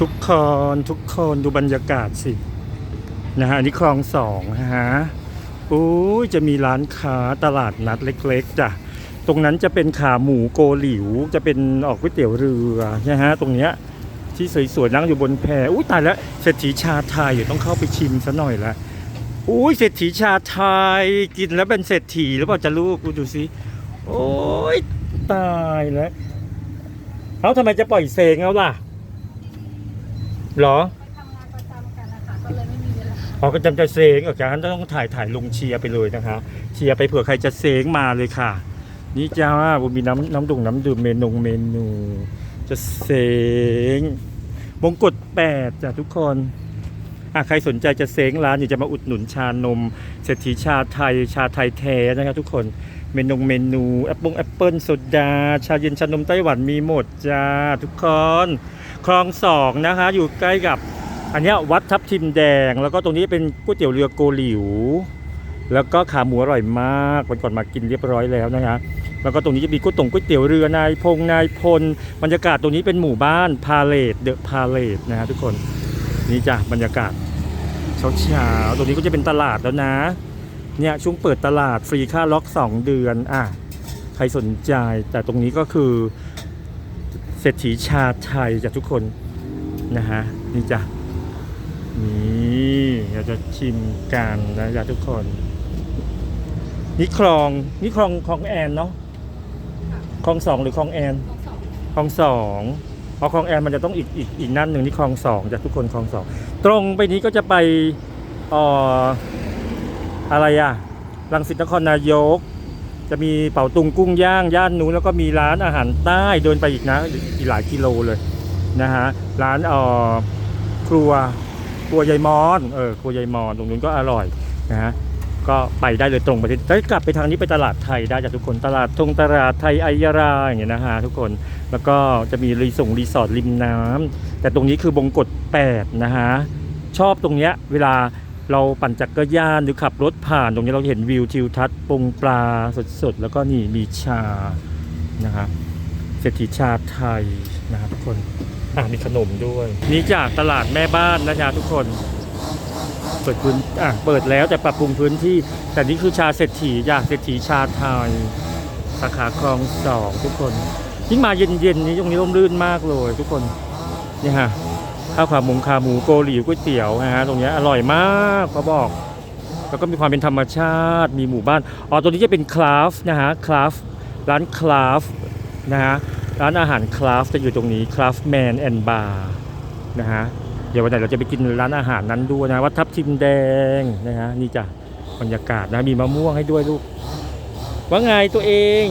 ทุกคนทุกคนดูบรรยากาศสินะฮะอันนี้คลองสองฮะโอ้จะมีร้านค้าตลาดนัดเล็กๆจ้ะตรงนั้นจะเป็นขาหมูโกหลิว จะเป็นออกก๋วยเตี๋ยวเรือนะฮะตรงเนี้ยที่สวยๆนั่งอยู่บนแพอุ้ยตายแล้วเศรษฐีชาไทยอยู่ต้องเข้าไปชิมซะหน่อยละอุ้ยเศรษฐีชาไทยกินแล้วเป็นเศรษฐีหรือเปล่าจะลูกดูสิโอ้ยตายแล้วเขาทำไมจะปล่อยเซงเอาล่ะ เหรอไปทำงานประจำกันนะคะก็เลยไม่มีเวลาอ๋อก็จำจะเซงออกจากนั้นต้องถ่ายถ่ายลงเชียร์ไปเลยนะคะ เชียร์ไปเผื่อใครจะเซงมาเลยค่ะ นี่จ้าบุมีน้ำน้ำดื่มน้ำดื่มเมนูเมนู จะเซงมงกฎแปดจ้ะทุกคนอะใครสนใจจะเซงร้านอยากจะมาอุดหนุนชานม เศรษฐีชาไทยชาไทยแท้นะครับทุกคน เมนูเมนูแอปเปิลแอปเปิลโซดา ชาเย็นชานมไต้หวันมีหมดจ้าทุกคนคลองสองนะคะ อยู่ใกล้กับ อันนี้วัดทับทิมแดง แล้วก็ตรงนี้เป็นก๋วยเตี๋ยวเรือโกหลิว แล้วก็ขาหมูอร่อยมากวันก่อนมากินเรียบร้อยแล้วนะคะแล้วก็ตรงนี้จะมีก๋วยตงก๋วยเตี๋ยวเรือนายพงนายพลบรรยากาศตรงนี้เป็นหมู่บ้านพาเลตเดอะพาเลตนะฮะทุกคนนี่จ้ะบรรยากาศเช้าๆตรงนี้ก็จะเป็นตลาดแล้วนะ เนี่ยช่วงเปิดตลาดฟรีค่าล็อก 2 เดือนอะใครสนใจ แต่ตรงนี้ก็คือเศรษฐีชาไทยจ้ะทุกคนนะฮะนี่จ้ะนี่เราจะชิมกันนะจ๊ะทุกคน นี่คลองนี่คลองคลองแอนเนาะคลองสองหรือคลองแอนคลองสองเพราะคลองแอนมันจะต้องอีกอีกอีกนั่นหนึ่งนี่คลองสองจ้ะทุกคนคลองสองตรงไปนี้ก็จะไปเอ่อ อะไรอะรังสิตนครนายก จะมีเป่าตุงกุ้งย่างย่านนู้นแล้วก็มีร้านอาหารใต้เดินไปอีกนะอีกหลายกิโลเลยนะฮะร้านเอ่อครัวครัวยายมอนเออครัวยายมอนตรงนู้นก็อร่อยนะฮะก็ไปได้เลยตรงไปที่กลับไปทางนี้ไปตลาดไทยได้จากทุกคนตลาดทงตลาดไทยไอยาราอย่างเงี้ยนะฮะทุกคนแล้วก็จะมีรีส่งรีสอร์ทริมน้ำแต่ตรงนี้คือบงกฎ8นะฮะชอบตรงเนี้ยเวลา เราปั่นจักรยานหรือขับรถผ่านตรงนี้เราเห็นวิวทิวทัศน์ปงปลาสดๆ แล้วก็นี่มีชานะฮะเศรษฐีชาไทยนะครับทุกคนอะมีขนมด้วย นี่จากตลาดแม่บ้านนะจ๊ะทุกคน เปิดพื้นอะเปิดแล้วแต่ปรับปรุงพื้นที่ แต่นี่คือชาเศรษฐีจ้ะเศรษฐีชาไทย สาขาคลองสองทุกคนยิ่งมาเย็นๆนี้ตรงนี้ร่มรื่นมากเลย ทุกคนนี่ฮะ ข้าวขาหมูขาหมูโกหลีก๋วยเตี๋ยวนะฮะตรงนี้อร่อยมากเขาบอก แล้วก็มีความเป็นธรรมชาติมีหมู่บ้านอ๋อตัวนี้จะเป็นคลาฟนะฮะคลาฟร้านคลาฟนะฮะร้านอาหารคราฟจะอยู่ตรงนี้คราฟแมนแอนด์บาร์นะฮะเดี๋ยววันไหนเราจะไปกินร้านอาหารนั้นด้วยนะวัดทับทิมแดงนะฮะนี่จ้ะบรรยากาศนะมีมะม่วงให้ด้วยลูกว่าไงตัวเอง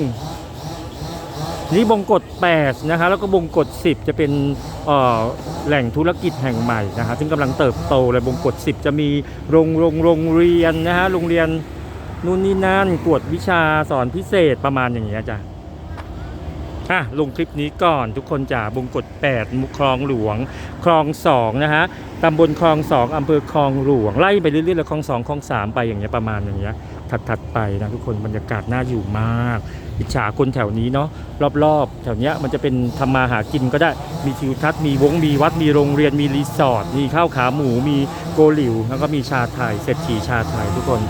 นี่บงกฎ8นะฮะแล้วก็บงกฎ10 จะเป็นแหล่งธุรกิจแห่งใหม่นะฮะซึ่งกำลังเติบโตเลยบงกฎ10 จะมีโรงโรงโรงเรียนนะฮะโรงเรียนนู่นนี่นั่นกวดวิชาสอนพิเศษประมาณอย่างเงี้ยจ้ะอะลงคลิปนี้ก่อนทุกคนจ่าบงกฎ8มุคลองหลวง คลอง2นะฮะตำบลคลอง2อำเภอคลองหลวงไล่ไปเรื่อยๆแล้วคลอง2คลอง3ไปอย่างเงี้ยประมาณอย่างเงี้ย ถัดๆไปนะทุกคนบรรยากาศน่าอยู่มาก อิจฉาคนแถวนี้เนาะรอบๆ แถวเนี้ยมันจะเป็นทำมาหากินก็ได้มีทิวทัศน์มีวงมีวัดมีโรงเรียนมีรีสอร์ทมีข้าวขาหมูมีโกหลิวแล้วก็มีชาไทยเศรษฐีชาไทยทุกคน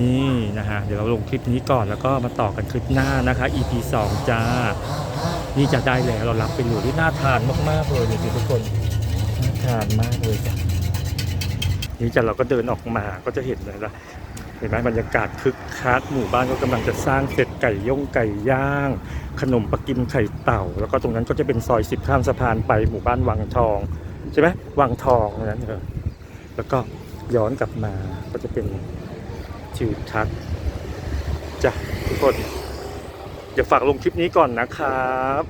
นี่นะฮะเดี๋ยวเราลงคลิปนี้ก่อนแล้วก็มาต่อกันคลิปหน้านะคะ EP 2จ้า นี่จะได้แล้วเรารับไปเลยที่น่าทานมากๆเลยเนี่ยทุกคนน่าทานมากเลยจ้ะนี่จะเราก็เดินออกมาก็จะเห็นเลยละ เห็นไหมบรรยากาศคึกคักหมู่บ้านก็กำลังจะสร้างเสร็จไก่ย่งไก่ย่าง ขนมปักกิมไข่เต่า แล้วก็ตรงนั้นก็จะเป็นซอยสิบข้ามสะพานไปหมู่บ้านวังทองใช่ไหมวังทองนั้นเออแล้วก็ย้อนกลับมาก็จะเป็นทิวทัศน์จ้ะทุกคนเดี๋ยวฝากลงคลิปนี้ก่อนนะครับ